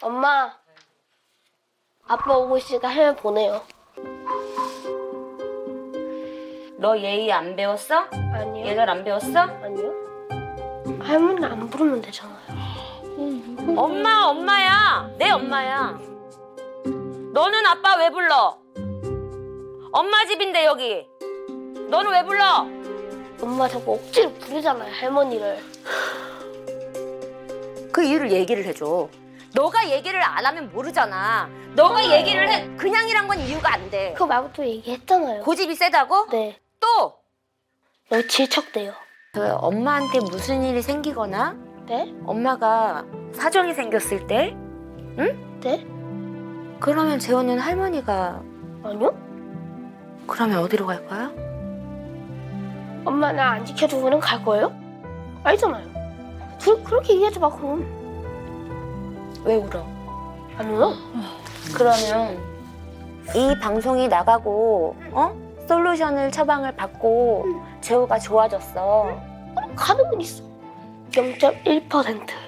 엄마. 아빠 오고 있으니까 할머니 보내요. 너 예의 안 배웠어? 아니요. 예절 안 배웠어? 아니요. 할머니 안 부르면 되잖아요. 엄마 엄마야 내 엄마야 너는 아빠 왜 불러? 엄마 집인데 여기 너는 왜 불러? 엄마 자꾸 억지로 부르잖아요, 할머니를. 그 이유를 얘기를 해줘 너가 얘기를 안 하면 모르잖아 너가 얘기를 해 그냥이란 건 이유가 안 돼 그거 말고 또 얘기했잖아요. 고집이 세다고? 네. 또 너무 질척대요. 그 엄마한테 무슨 일이 생기거나 네? 엄마가 사정이 생겼을 때 네? 그러면 재원이는 할머니가 아니요? 그러면 어디로 갈 거야? 엄마 나 안 지켜주고는 갈 거예요? 알잖아요. 그, 그렇게 얘기하지 마, 그럼. 왜 울어? 안 울어? 그러면 이 방송이 나가고 어? 솔루션을 처방을 받고 재호가 좋아졌어. 가능은 있어. 0.1%.